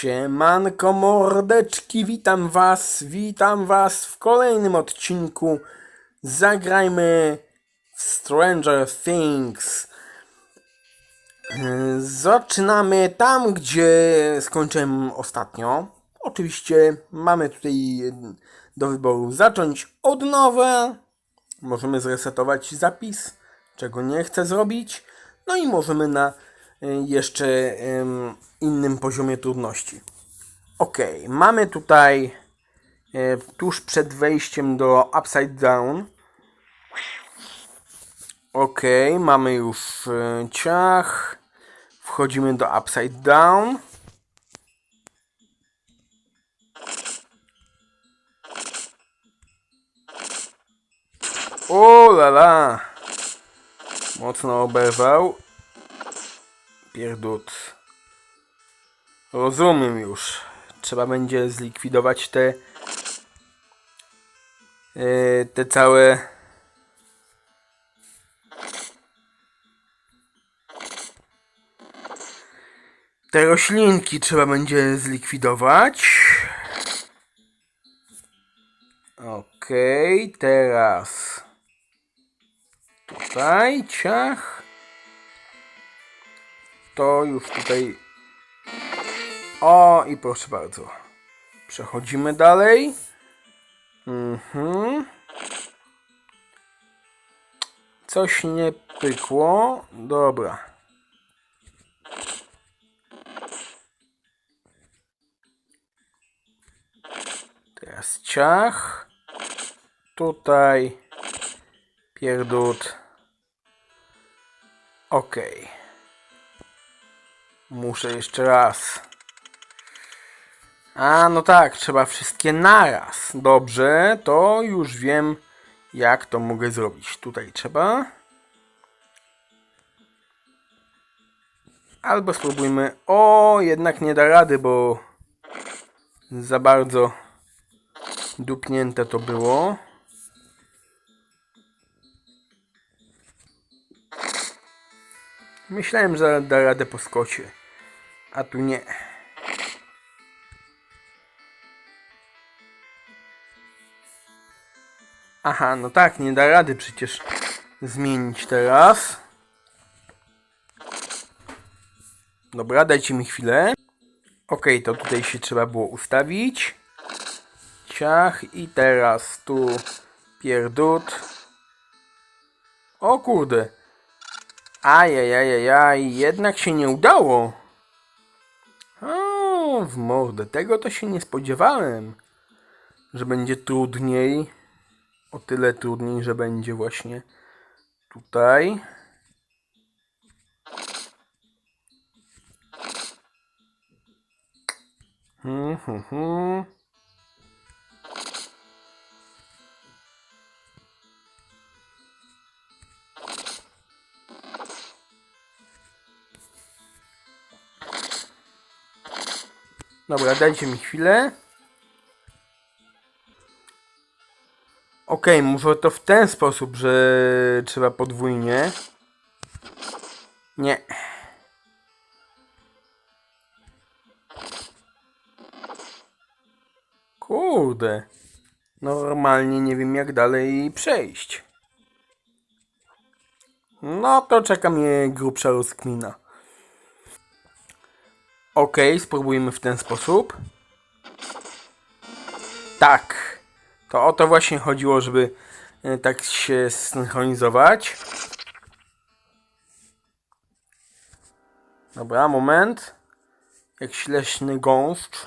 Siemanko mordeczki, witam was, witam was w kolejnym odcinku. Zagrajmy w Stranger Things. Zaczynamy tam, gdzie skończyłem ostatnio. Oczywiście mamy tutaj do wyboru zacząć od nowa. Możemy zresetować zapis, czego nie chcę zrobić. No i możemy na jeszcze ym, innym poziomie trudności. Ok, mamy tutaj y, tuż przed wejściem do Upside Down. Ok, mamy już y, ciach. Wchodzimy do Upside Down. O la la! Mocno oberwał. Pierdut. Rozumiem już. Trzeba będzie zlikwidować te yy, te całe te roślinki trzeba będzie zlikwidować. Okej, teraz tutaj ciach to już tutaj. O, i proszę bardzo. Przechodzimy dalej. Mhm. Coś nie pykło. Dobra. Teraz ciach. Tutaj. Pierdut. Okej. Okay. Muszę jeszcze raz. A, no tak, trzeba wszystkie naraz. Dobrze, to już wiem, jak to mogę zrobić. Tutaj trzeba. Albo spróbujmy. O, jednak nie da rady, bo za bardzo dupnięte to było. Myślałem, że da radę po skocie. A tu nie. Aha, no tak, nie da rady przecież zmienić teraz. Dobra, dajcie mi chwilę. Ok, to tutaj się trzeba było ustawić. Ciach i teraz tu pierdut. O kurde. Ajajajajaj, jednak się nie udało. O, w mordę, tego to się nie spodziewałem. Że będzie trudniej. O tyle trudniej, że będzie właśnie tutaj. Hmm, hmm, hmm. Dobra, dajcie mi chwilę. Okej, okay, może to w ten sposób, że trzeba podwójnie. Nie. Kurde. Normalnie nie wiem jak dalej przejść. No to czeka mnie grubsza rozkmina. Ok, spróbujmy w ten sposób. Tak. To o to właśnie chodziło, żeby e, tak się synchronizować. Dobra, moment. Jak śleśny gąszcz.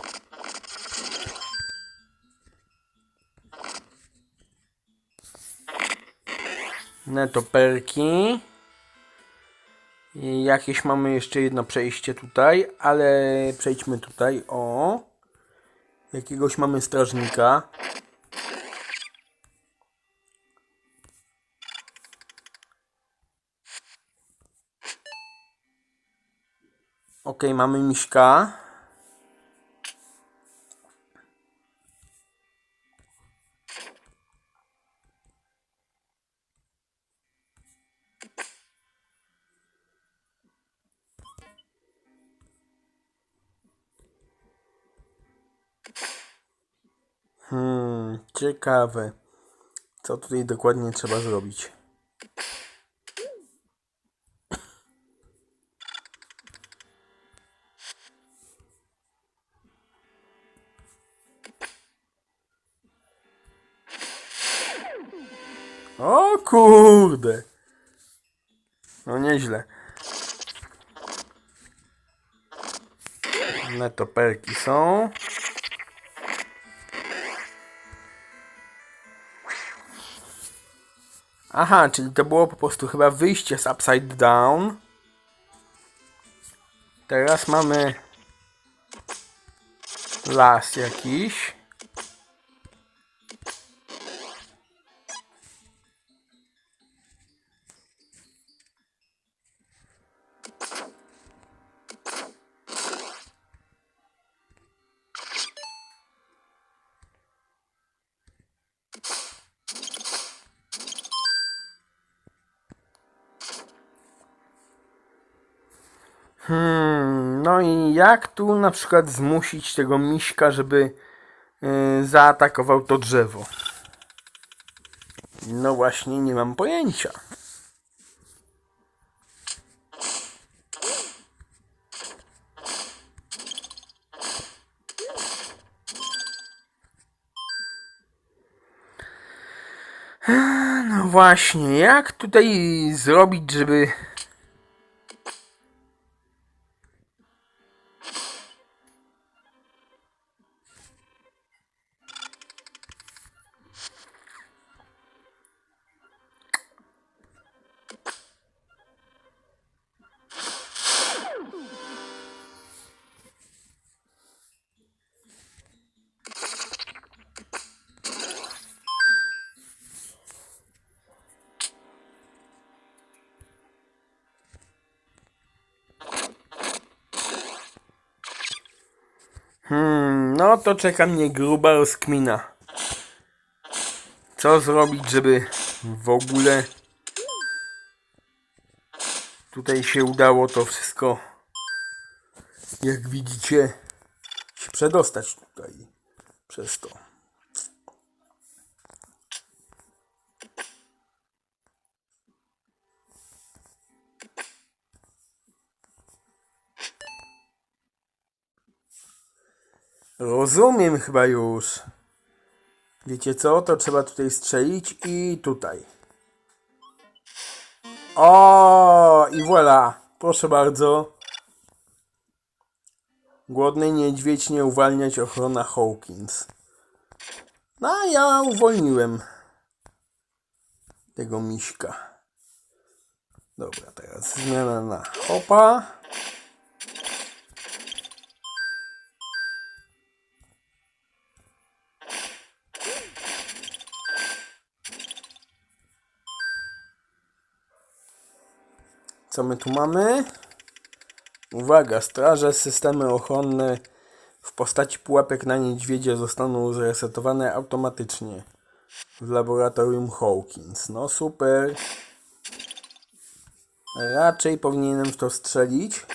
Netoperki. Jakieś mamy jeszcze jedno przejście tutaj, ale przejdźmy tutaj. O, jakiegoś mamy strażnika. Ok, mamy miśka. Ciekawe. Co tutaj dokładnie trzeba zrobić? O kurde. No nieźle. Netoperki są. Aha, czyli to było po prostu chyba wyjście z Upside Down. Teraz mamy las jakiś. Jak tu na przykład zmusić tego miśka, żeby yy, zaatakował to drzewo? No właśnie, nie mam pojęcia. No właśnie, jak tutaj zrobić, żeby Hmm, no to czeka mnie gruba rozkmina. Co zrobić, żeby w ogóle tutaj się udało to wszystko, jak widzicie, się przedostać tutaj przez to. Rozumiem chyba już. Wiecie co? To trzeba tutaj strzelić i tutaj. O i voilà. Proszę bardzo. Głodny niedźwiedź nie uwalniać ochrona Hawkins. No a ja uwolniłem tego miśka. Dobra, teraz zmiana na hopa. Co my tu mamy? Uwaga, straże, systemy ochronne w postaci pułapek na niedźwiedzie zostaną zresetowane automatycznie w laboratorium Hawkins. No super. Raczej powinienem w to strzelić.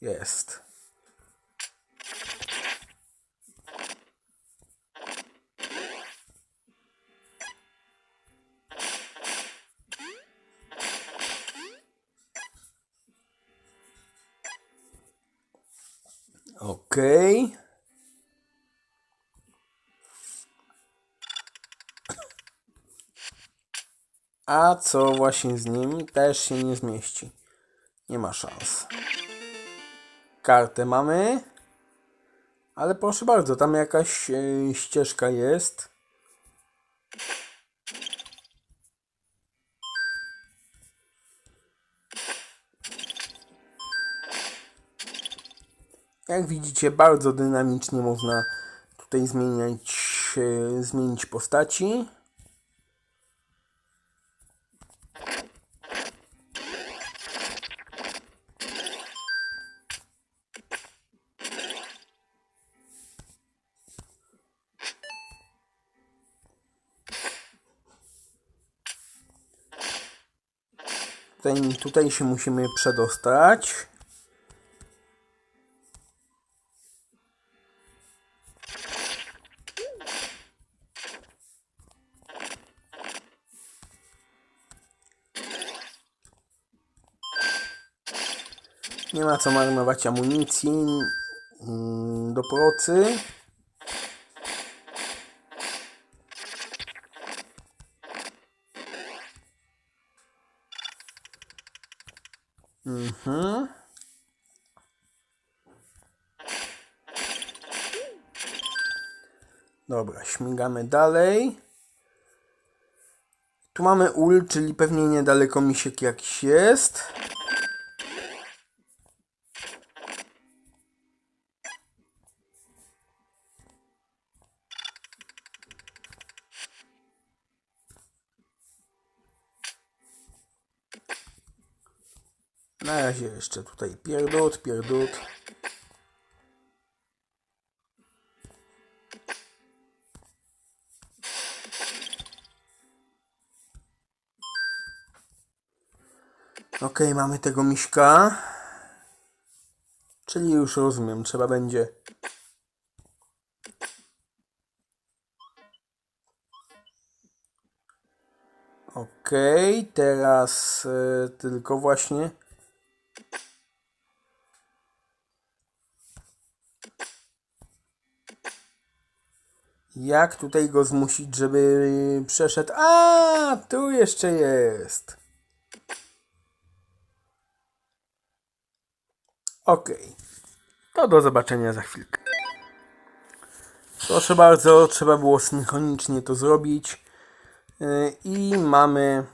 Jest. Okej. A co właśnie z nimi? Też się nie zmieści. Nie ma szans. Kartę mamy. Ale proszę bardzo, tam jakaś e, ścieżka jest. Jak widzicie, bardzo dynamicznie można tutaj zmieniać, e, zmienić postaci. Tutaj, tutaj się musimy przedostać. Nie ma co marnować amunicji mm, do procy. Mhm. Dobra, śmigamy dalej. Tu mamy ul, czyli pewnie niedaleko misiek jakiś jest. Razie jeszcze tutaj pierdut, pierdut. Okej, mamy tego miśka. Czyli już rozumiem, trzeba będzie. Okej, teraz e, tylko właśnie. Jak tutaj go zmusić, żeby przeszedł? A, tu jeszcze jest. Okej. To do zobaczenia za chwilkę. Proszę bardzo, trzeba było synchronicznie to zrobić. Yy, I mamy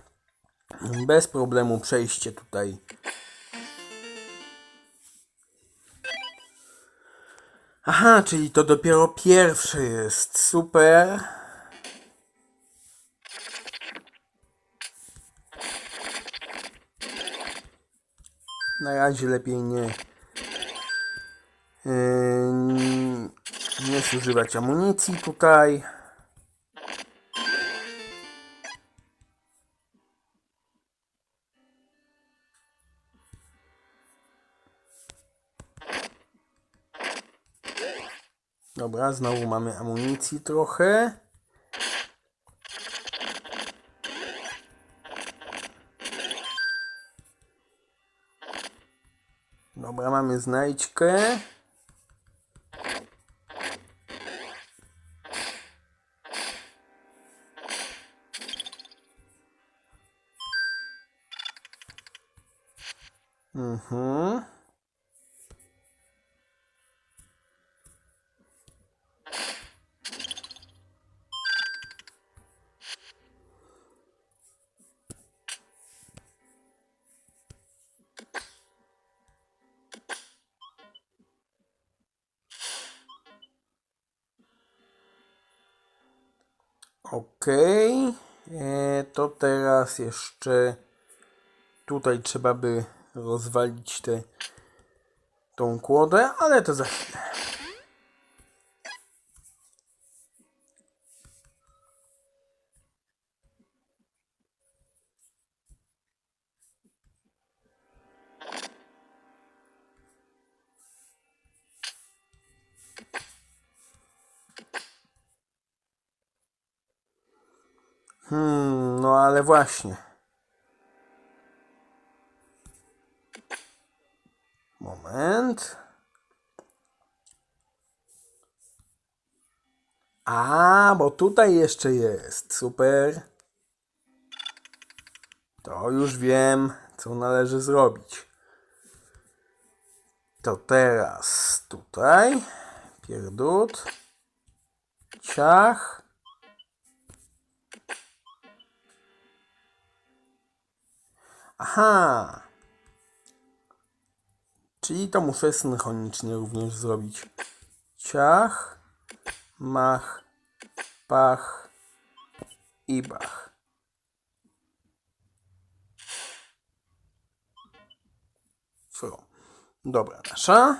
bez problemu przejście tutaj. Aha, czyli to dopiero pierwsze jest. Super. Na razie lepiej nie. Yy, nie zużywać amunicji tutaj. Dobra, znowu mamy amunicji trochę. Dobra, mamy znajdźkę. Mhm. Okej, e, to teraz jeszcze tutaj trzeba by rozwalić tę tą kłodę, ale to za chwilę. Hmm, no ale właśnie. Moment. A, bo tutaj jeszcze jest. Super. To już wiem, co należy zrobić. To teraz tutaj. Pierdut. Ciach. Aha. Czyli to muszę synchronicznie również zrobić. Ciach, mach, pach i bach. Fro. Dobra, nasza.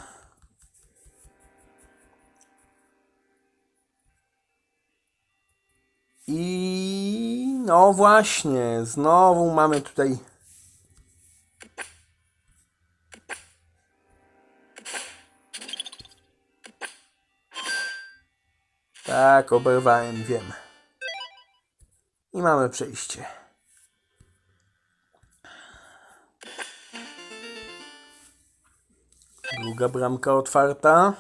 I no właśnie, znowu mamy tutaj Tak, oberwałem, wiem. I mamy przejście. Druga bramka otwarta.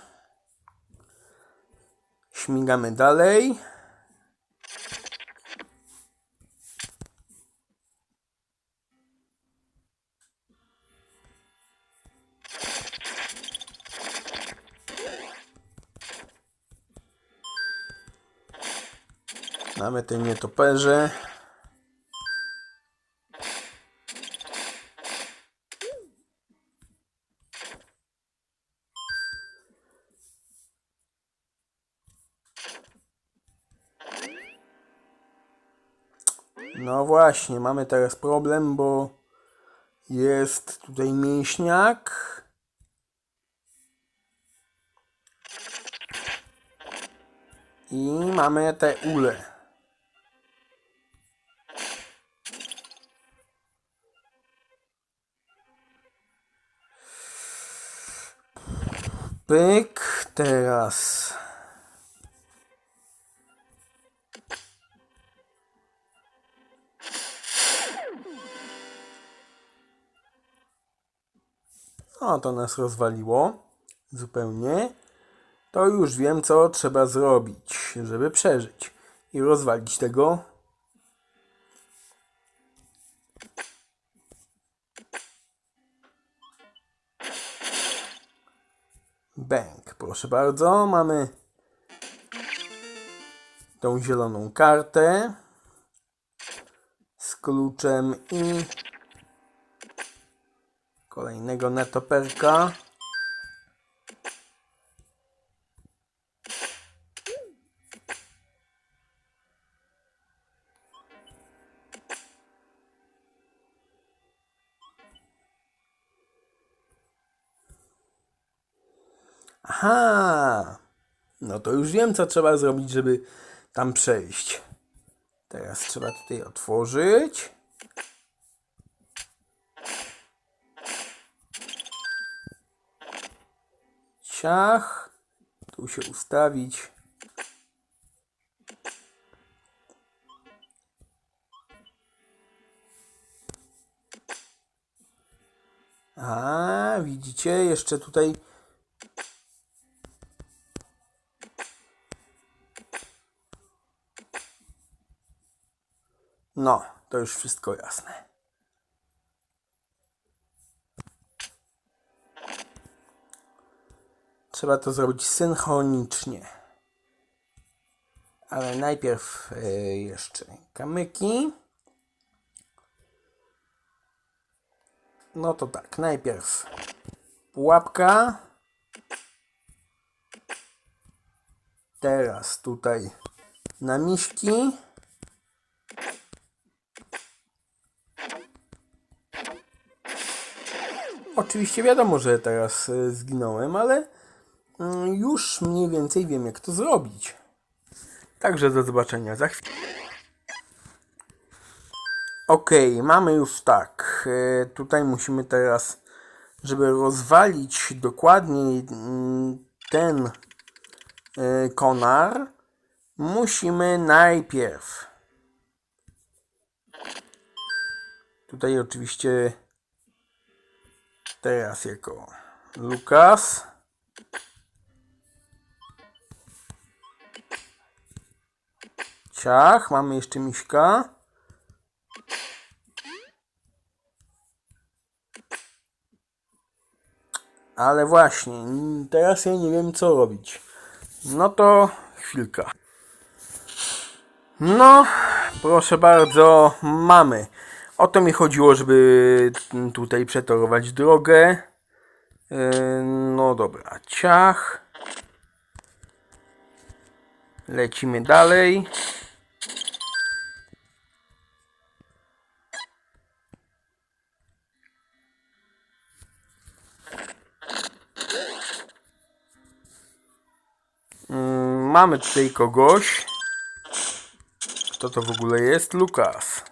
Śmigamy dalej. Mamy te nietoperze. No właśnie, mamy teraz problem, bo jest tutaj mięśniak. I mamy te ule. Pyk, teraz. O, to nas rozwaliło zupełnie. To już wiem, co trzeba zrobić, żeby przeżyć i rozwalić tego. Bęk, proszę bardzo. Mamy tą zieloną kartę z kluczem i kolejnego netoperka. Aha! No to już wiem, co trzeba zrobić, żeby tam przejść. Teraz trzeba tutaj otworzyć. Ciach. Tu się ustawić. A, widzicie, jeszcze tutaj No, to już wszystko jasne. Trzeba to zrobić synchronicznie. Ale najpierw e, jeszcze kamyki. No to tak, najpierw pułapka. Teraz tutaj na miśki. Oczywiście wiadomo, że teraz e, zginąłem, ale mm, już mniej więcej wiem, jak to zrobić. Także do zobaczenia za chwilę. Ok, mamy już tak. E, Tutaj musimy teraz, żeby rozwalić dokładniej mm, ten e, konar, musimy najpierw tutaj oczywiście teraz jako Lukas Ciach, mamy jeszcze miśka Ale właśnie, teraz ja nie wiem co robić. No to chwilka. No, proszę bardzo, mamy. O to mi chodziło, żeby tutaj przetorować drogę. Yy, No dobra, ciach. Lecimy dalej. Mm, Mamy tutaj kogoś. Kto to w ogóle jest? Lukas.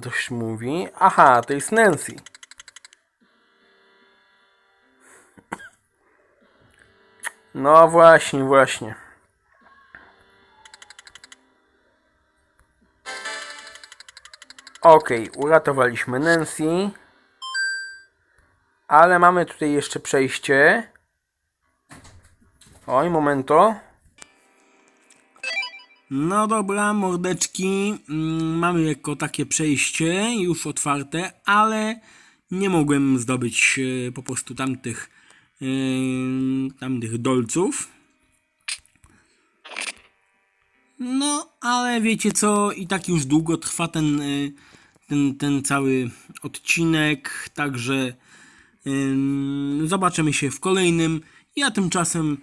Coś mówi. Aha, to jest Nancy. No właśnie, właśnie. Okej, uratowaliśmy Nancy. Ale mamy tutaj jeszcze przejście. Oj, momento. No dobra, mordeczki. Mm, Mamy jako takie przejście już otwarte, ale nie mogłem zdobyć e, po prostu tamtych, e, tamtych dolców. No, ale wiecie co, i tak już długo trwa ten, y, ten, ten cały odcinek, także ym, zobaczymy się w kolejnym. Ja tymczasem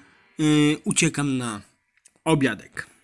uciekam na obiadek.